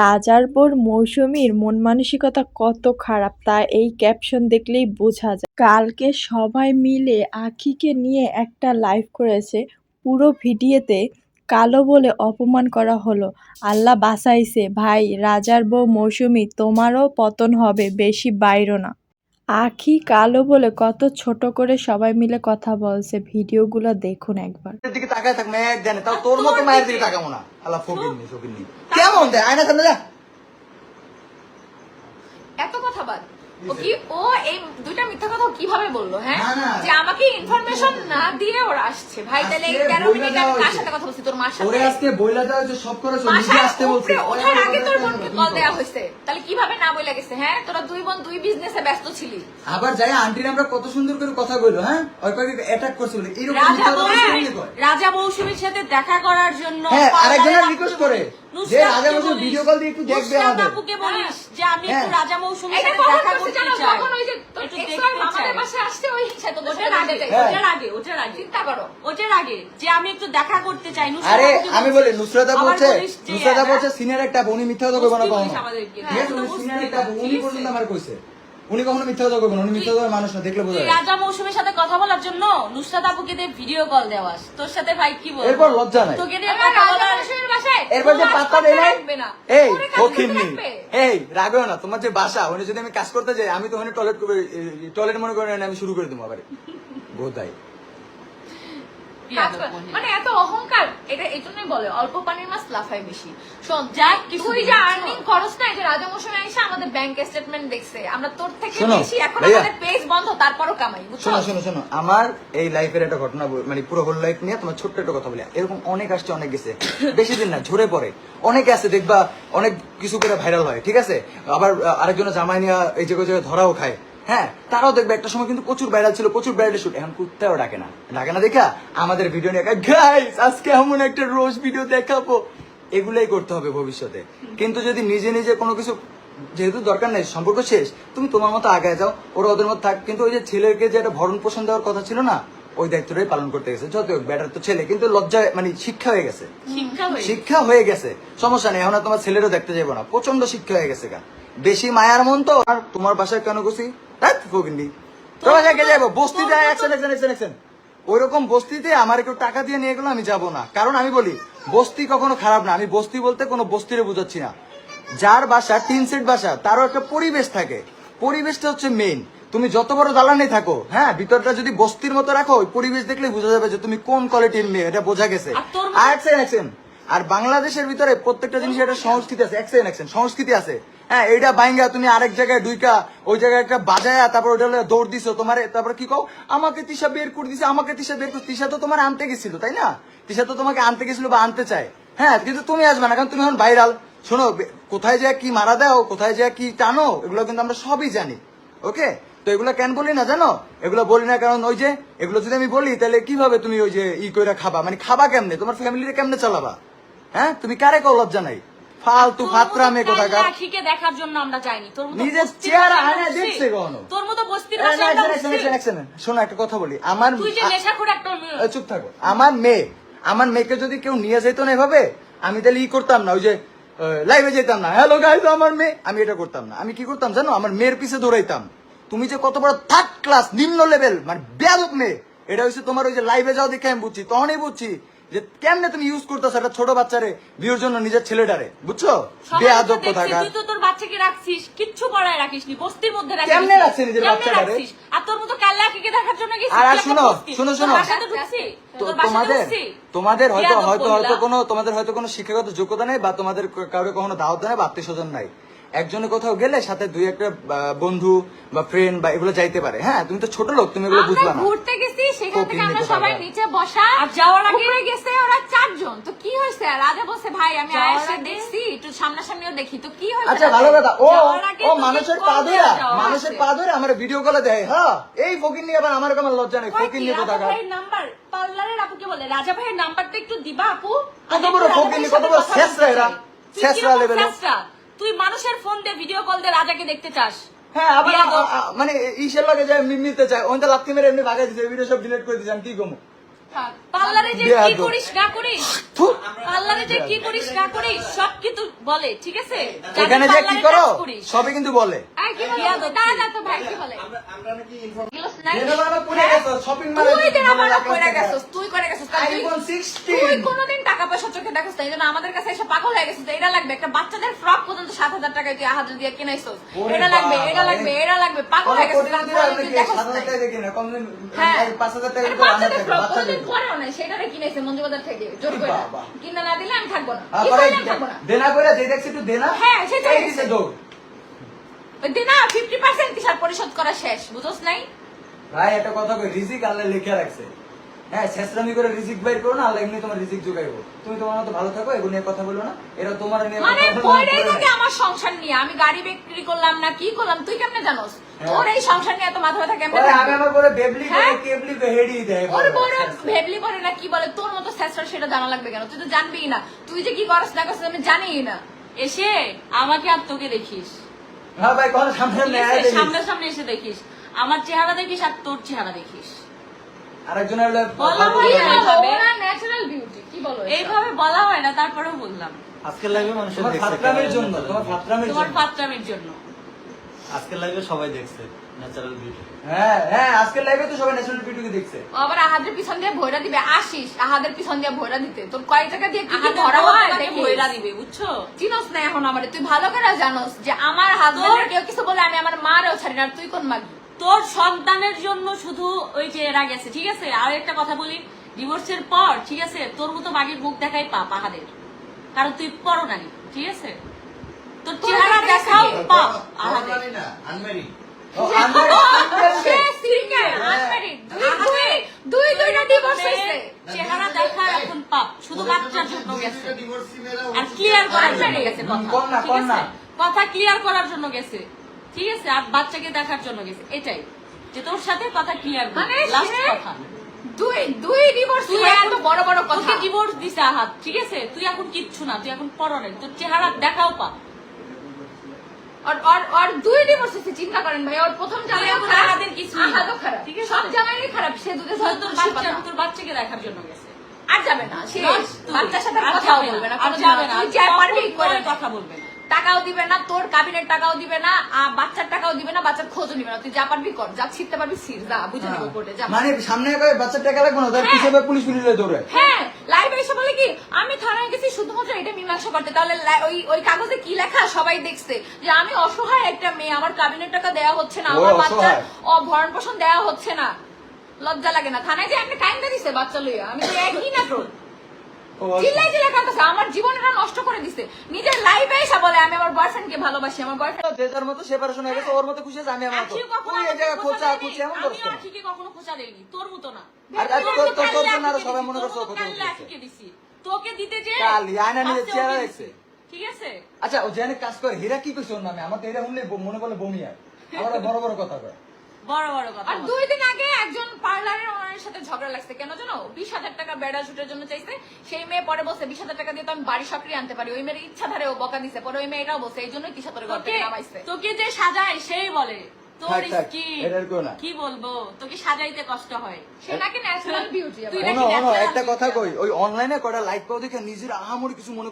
রাজার বোর মৌসুমীর মন মানসিকতা কত খারাপ, তা এই ক্যাপশন দেখলেই বোঝা যায়। কালকে সবাই মিলে আখিকে নিয়ে একটা লাইভ করেছে, পুরো ভিডিওতে কালো বলে অপমান করা হলো। আল্লাহ বাসাইছে ভাই, রাজার বউ মৌসুমি তোমারও পতন হবে, বেশি বাইরো না। আখি কালো বলে কত ছোট করে সবাই মিলে কথা বলছে। ভিডিওগুলো দেখুন একবার। দিকে তাকায় থাক মেয়ের জানে তাও তোর মতো মায়ের দিকে তাকাবো না। আলা ফকির নি ফকির নি। কেমন দেয় আয়না সামনে যা। এত কথা বাদ। ও কি ও এই দুইটা মিথ্যা কথা কীভাবে বলল হ্যাঁ। যে আমাকে ইনফরমেশন না দিয়ে ওরা আসছে। ভাই তাহলে এই আজকে তেরো বইলা মিনিট আমি কার সাথে কথা বলছি? তোর মার ওরে আজকে বইলা দেওয়া হয়েছে সব নিজে আসতে বলছে। ওঠার আগে তোর বোনকে কল দেওয়া হয়েছে। তাহলে কীভাবে না বলে গেছে হ্যাঁ? তোরা দুই বোন দুই বিজনেসে ব্যস্ত ছিলি। আবার যাই আন্টির আমরা কত সুন্দর করে কথা কইলো হ্যাঁ? ওই পাকে অ্যাটাক করছে বলে। এইরকম রাজা মৌসুমী? রাজা মৌসুমীর সাথে দেখা করার জন্য হ্যাঁ আরেকজনের রিকোয়েস্ট করে। যে রাজা বলিস, ভিডিও কল দিয়ে একটু দেখবে নুসরাত আমাদের। আপুকে বলিস যে আমি হ্যাঁ। একটু রাজা মৌসুমীর সাথে দেখা করতে জানো? চাই ওই যে তোর একটু ex দেখতে wife আমাদের চাই। বাসায় ওই ওটার আগে যেতে। ওটার আগে ওটার আগে চিন্তা করো। ওটার আগে যে আমি একটু দেখা করতে চাই আরে আমি বলছিস। বলি নুসরাতা বলছে নুসরাতা বলছে সিনিয়র একটা বনি মিথ্যা কথা কইবো না ঠিক আছে সিনিয়র একটা বনি পর্যন্ত আমার কইছে উনি কখনো মিথ্যা কথা বলবেন উনি মিথ্যা কথা মানুষ না দেখলে বোঝা যায়। রাজা মৌসুমীর সাথে কথা বলার জন্য নুসরাত আপুকে দিয়ে ভিডিও কল দেওয়াস। তোর সাথে ভাই কি বল এরপর লজ্জা নাই। তোকে দিয়ে কথা রাজা বলার মৌসুমীর বাসায় এরপর যে পাতা দেই দেয় না। এই কোনো কাজ ফকির করতে নি এই রাগো না তোমার যে বাসা উনি যদি আমি কাজ করতে যাই আমি তো ওখানে টয়লেট টয়লেট মনে করে আমি শুরু করে দেবো আবার। গোদাই মানে এত অহংকার এটা এই জন্যই বলে অল্প পানির মাছ লাফায় বেশি। শোন যাক কিছু তুই যে। আর্নিং খরচ না এই যে রাজা মৌসুমে এসে আমাদের ব্যাংক স্টেটমেন্ট দেখছে। আমরা তোর থেকে বেশি এখন আমাদের পেজ বন্ধ তারপরও কামাই বুঝছ? শোনো শোনো শোনো আমার এই লাইফের একটা ঘটনা মানে পুরো হোল লাইফ নিয়ে তোমার ছোট্ট একটা কথা বলি। এরকম অনেক আসছে অনেক গেছে। বেশি দিন না ঝরে পড়ে। অনেকে আছে দেখবা অনেক কিছু করে ভাইরাল হয় ঠিক আছে? আবার আরেকজনের জামাই নিয়ে এই যে জায়গায় ধরাও খায়। হ্যাঁ তারাও দেখবে একটা সময় কিন্তু প্রচুর ভাইরাল ছিল প্রচুর ভাইরাল শুট এখন কুত্তাও ডাকে না। ডাকে না দেখা আমাদের ভিডিও নিয়ে গাইস আজকে এমন একটা রোজ ভিডিও দেখাবো। এগুলাই করতে হবে ভবিষ্যতে। কিন্তু যদি নিজে নিজে কোনো কিছু যেহেতু দরকার নেই সম্পর্ক শেষ তুমি তোমার মতো আগায় যাও ওরা ওদের মতো থাক। কিন্তু ওই যে ছেলেকে যে একটা ভরণ পোষণ দেওয়ার কথা ছিল না ওই দায়িত্বটাই পালন করতে গেছে। যত ব্যাটার তো ছেলে কিন্তু লজ্জা মানে শিক্ষা হয়ে গেছে। শিক্ষা হয়ে গেছে। সমস্যা নেই এখন তোমার ছেলেরও দেখতে যাব না। প্রচণ্ড শিক্ষা হয়ে গেছে গা। বেশি মায়ার মন তো। আর তোমার বাসায় কেন গেছি? গোবিন্দি। তোমার বাসায় কে যাব বস্তিতে একশন একশন একশন একশন ওইরকম বস্তিতে আমার টাকা দিয়ে নিয়ে গেলো আমি যাব না। কারণ আমি বলি বস্তি কখনো খারাপ না। আমি বস্তি বলতে কোনো বস্তিরে বোঝাচ্ছি না। যার বাসা টিন সেট বাসা তারও একটা পরিবেশ থাকে। পরিবেশটা হচ্ছে মেইন তুমি যত বড় দালানে থাকো হ্যাঁ ভিতরটা যদি বস্তির মতো রাখো পরিবেশ দেখলে বোঝা যাবে যে তুমি কোন কোয়ালিটির মেয়ে এটা বোঝা গেছে। আর তোর আর বাংলাদেশের ভিতরে প্রত্যেকটা জিনিসের একটা সংস্কৃতি আছে। এক second, সংস্কৃতি আছে। হ্যাঁ এইটা বাইঙ্গা তুমি আরেক জায়গায় দুইকা ওই জায়গায় একটা বাজায়া তারপর ওটা দৌড় দিছো তোমার তারপর কি কও? আমাকে তিশা বের করে দিছে আমাকে তিশা বের করে তিশা তো তোমার আনতে গেছিল তাই না? তিশা তো তোমাকে আনতে গেছিল বা আনতে চায়। হ্যাঁ কিন্তু তুমি আসবে না কারণ তুমি এখন ভাইরাল শোনো কোথায় যায় কি মারা দাও কোথায় যায় কি টানো এগুলো কিন্তু আমরা সবই জানি। ওকে? তো এগুলো কেন বলি না জানো? এগুলো বলি না কারণ ওই যে এগুলো যদি আমি বলি তাহলে কীভাবে তুমি ওই যে ই করে খাবা? মানে খাবা কেমনে? তোমার ফ্যামিলিতে কেমনে চালাবা? হ্যাঁ? তুমি কারে কও লজ্জা নাই? ফালতু ফাতরা মেয়ে কোথাকার আখিকে দেখার জন্য আমরা যাইনি। তোর মতো নিজের চেহারা উঠছি। দেখছে কখনো? তোর মতো বস্তির এই, বাসায় না, আমরা এক second, এক উঠছি। second, এক second। শোনো একটা কথা বলি। আমার তুই যে আ- নেশাখোর একটা চুপ থাকো। আমার মেয়ে আমার মেয়েকে যদি কেউ নিয়ে যেত না এভাবে আমি তাহলে ই করতাম না ওই যে লাইভে যেতাম না। হ্যালো গাইজ আমার মেয়ে। আমি এটা করতাম না। আমি কি করতাম জানো? আমার মেয়ের পিছে দৌড়াইতাম। তুমি যে কত বড় থার্ড ক্লাস নিম্ন লেভেল মানে বেয়াদব মেয়ে এটা হচ্ছে তোমার ওই যে লাইভে যাও দেখে আমি বুঝছি তখনই বুঝছি যে কেমনে তুমি ইউজ করতেছো একটা ছোট বাচ্চারে বিয়ের জন্য নিজের ছেলেটারে? বুঝছ? বেয়াদব দেখছে, তুই তো তোর বাচ্চাকে রাখছিস কিচ্ছু পড়ায় রাখিস নি বস্তির মধ্যে রাখিস কেমনে রাখছি নিজের বাচ্চাটারে? আর তোর মতো কাল্লা আখিকে দেখার জন্য গেছিস আর শুনো, শুনো, শুনো। তোমাদের তোমাদের হয়তো হয়তো হয়তো কোনো তোমাদের হয়তো কোনো শিক্ষাগত যোগ্যতা নেই বা তোমাদের কারও কখনো দাওয়াত নেই বা আত্মীয় স্বজন নাই। একজনে কোথাও গেলে সাথে দুই একটা বন্ধু বা ফ্রেন্ড বা এগুলো যাইতে পারে। হ্যাঁ তুমি তো ছোট লোক তুমি এগুলো বুঝবা না। ঘুরতে থেকে আমরা সবাই নিচে বসা আর যাওয়ার আগে- উপরে গেছে ওরা চারজন। তো কি হয়েছে? রাজা বলছে ভাই আমি আয়েশা দেখছি একটু সামনাসামনিও দেখি। তো কি হয়েছে? আচ্ছা ভালো কথা। ও ও মানুষের পা ধরে মানুষের পা ধরে আমার ভিডিও কলে দেয় হ্যাঁ? এই ফকির নিয়ে আবার আমার কেমন লজ্জা নেই ফকির নিয়ে রাজা কোথাকার? ভাইয়ের নাম্বার? পার্লারের আপুকে বলে। রাজা ভাইয়ের নাম্বারটা একটু দিবা আপু? কত বড় কত বড় এরা। তুই মানুষের ফোন দিয়ে ভিডিও কল দিয়ে রাজাকে দেখতে চাস। হ্যাঁ আবার মানে ইসের লগে যে মিমিতে চায় ওইটা লাত্তি মেরে এমনি ভাগাই দিছে ভিডিও সব ডিলিট করে দিছে কি কমু। পার্লারে যে কি। করিস না করিস? পার্লারে যে কি করিস না করিস? সব কিন্তু বলে ঠিক আছে? এখানে যে কি করো সবই কিন্তু বলে। এই কি বলে? বিয়াদব দাঁড়া না তো ভাই কি বলে? গেলস নাই শপিং তুই দেনা কইরা গেছস তুই করে গেছস। তাই তুই- আইফোন তুই 16 কোনোদিন টাকা পয়সা চোখে দেখছ তাই জন্য আমাদের কাছে এসে পাগল হয়ে গেছিস। এটা লাগবে একটা বাচ্চাদের ফ্রক পর্যন্ত সাত হাজার টাকায় তুই হাজার দিয়ে কিনাইছস এটা লাগবে এটা লাগবে এটা লাগবে পাগল হয়ে গেছিস। হ্যাঁ নাই সেটারে মঞ্জুবাজার থেকে জোর করে। বাবা। কিনা না দিলে আমি থাকব না। কি করলে আমি থাকব না? দেনা করে যে দেখছি একটু দেনা হ্যাঁ, সেটাই দিছে দৌড়। ওই দে না ফিফটি পার্সেন্ট কিসার পরিশোধ করা শেষ বুঝোস নাই? ভাই এটা কথা কই রিজিক আল্লাহ লিখে রাখছে। হ্যাঁ শেষরামি করে রিজিক বাইর করো না আল্লাহ এমনি তোমার রিজিক যোগাইবো। তুমি তোমার মতো ভালো থাকো এগুলো নিয়ে কথা বলো না। এরা তোমার নিয়ে মানে থাকে আমার সংসার নিয়ে। আমি গাড়ি বিক্রি করলাম না কি করলাম? তুই কেমনে জানোস? হ্যাঁ। তোর এই সংসার নিয়ে এত মাথা ব্যথা কেমনে আমি আমার করে বেবলি করে হ্যাঁ? কেবলি হেডি দেয় ওর বড় ভেবলি পরে না কি বলে? তোর মতো স্যাসরা সেটা জানা লাগবে কেন? তুই তো জানবি না। তুই যে কি করস না করস আমি জানি না। এসে আমাকে আর তোকে দেখিস। হ্যাঁ ভাই কোন। সামনে সামনে এসে দেখিস। আমার চেহারা দেখিস আর তোর চেহারা দেখিস। আরেকজনের বলো এইভাবে? ওরা ন্যাচারাল বিউটি কি বলো এইভাবে বলা হয় না তারপরেও বললাম। আজকের লাইভে মানুষের ফাতরামের জন্য তোমার জন্য। জন্য। আজকের লাইভে সবাই দেখছে ন্যাচারাল বিউটি হ্যাঁ হ্যাঁ আজকের লাইভে তো সবাই ন্যাশনাল বিউটিকে দেখছে। আবার আহাদের পিছন দিয়ে ভয়রা দিবে আসিস আহাদের পিছন দিয়ে ভয়রা দিতে। তোর কয় টাকা দিয়ে কি ধরা হয় ভয়রা দিবে বুঝছ? চিনোস না এখন আমারে তুই ভালো করে জানোস যে আমার হাজবেন্ডের কেউ কিছু বলে আমি আমার মারেও ছাড়ি না আর তুই কোন মাগি? তোর সন্তানের জন্য শুধু ওই যে এরা গেছে ঠিক আছে? আর একটা কথা বলি ডিভোর্সের পর ঠিক আছে তোর মতো বাগির মুখ দেখাই পাপ আহাদের কারণ তুই পরো নারী ঠিক আছে? তোর চেহারা দেখাও পাপ আহাদের ও, আমরা সে সিঙ্গেল আনম্যারিড দুই দুই দুই দুইটা ডিভোর্স হইছে চেহারা দেখা এখন পাপ শুধু বাচ্চার জন্য গেছে। আর ক্লিয়ার করার জন্য গেছে কথা ঠিক আছে? কথা ক্লিয়ার করার জন্য গেছে। ঠিক আছে আর বাচ্চাকে দেখার জন্য গেছে। এটাই। যে তোর সাথে কথা ক্লিয়ার মানে লাস্ট কথা। দুই দুই ডিভোর্স তুই তুই এত বড় বড় কথা। ডিভোর্স দিছে আহাত ঠিক আছে? তুই এখন কিচ্ছু না তুই এখন পরো তোর চেহারা দেখাও পা। আর আর আর দুই ডিভোর্স হইছে চিন্তা করেন ভাই ওর প্রথম জামাইও আমাদের কিছুই না। খারাপ। ঠিক আছে? সব জামাইই খারাপ সে দুধে তোর ঝোল তোর তোর বাচ্চা বাচ্চা তোর বাচ্চাকে দেখার জন্য গেছে। আর যাবে না সে বাচ্চার সাথে আর বলবে না আর যাবে না। তুই যা পারবি করে কথা বলবে। না টাকাও দিবে না তোর কাবিনের টাকাও দিবে না আর বাচ্চার টাকাও দিবে না বাচ্চার খোঁজও নিবে না। তুই যা পারবি কর যা ছিটতে পারবি ছিট যা বুঝে নিব কোর্টে যা। মানে সামনে বাচ্চার টাকা লাগবে না তার পিছনে পুলিশ পুলিশ দৌড়ে হ্যাঁ লাইভে এসে বলে কি আমি থানায় গেছি শুধুমাত্র এটা মীমাংসা করতে। তাহলে ওই ওই কাগজে কি লেখা সবাই দেখছে। যে আমি অসহায় একটা মেয়ে আমার কাবিনের টাকা দেওয়া হচ্ছে না আমার বাচ্চার ভরণ পোষণ দেওয়া হচ্ছে না। লজ্জা লাগে না। থানায় যে একটা কাইন্দা দিছে বাচ্চা লইয়া আমি তো একই না চিল্লাই চিল্লাই কাঁদতেছে আমার জীবনটা নষ্ট করে দিছে। নিজের লাইফে এসে বলে আমি আমার ভালোবাসি আমার বয়ফ্রেন্ড যে যার মতো সেপারেশন হয়ে গেছে ওর মতো খুশি আমি আমার মতো। তুই এই আমাকে খোঁচা খোঁচা। এমন আমি করছ। কেন আখিকে কখনো খোঁচা দেইনি তোর মতো না। আর- আর তোর তোর- তোর- জন্য আরও সবাই মনে করছে আখিকে দিছি। তোকে দিতে যে কালি, চেহারা দেখছে। ঠিক আছে? আচ্ছা ও জেনে কাজ করে হীরা কি কইছে ওর নামে? আমার তো হীরা শুনলে মনে বলে বমি হয়। আবার বড় বড় কথা কয়। বড় বড় কথা আর দুই দিন আগে একজন পার্লারের ওনারের সাথে ঝগড়া লাগছে। কেন জানো? বিশ হাজার টাকা বেড়া শুটের জন্য চাইছে। সেই মেয়ে পরে বলছে বিশ হাজার টাকা দিয়ে তো আমি বাড়ি সক্রিয় আনতে পারি। ওই মেয়ের ইচ্ছা ধারে ও বকা দিছে। পরে ওই মেয়ে এটাও বলছে এই জন্যই তিসা তোর ঘর তোকে নামাইছে। তোকে যে সাজায় সেই বলে। তোর। কি বলব? তোকে সাজাইতে কষ্ট হয়। সে নাকি ন্যাচারাল বিউটি একটা কথা কই? ওই অনলাইনে কয়টা লাইক পাও দেখে নিজের আহামরি কিছু মনে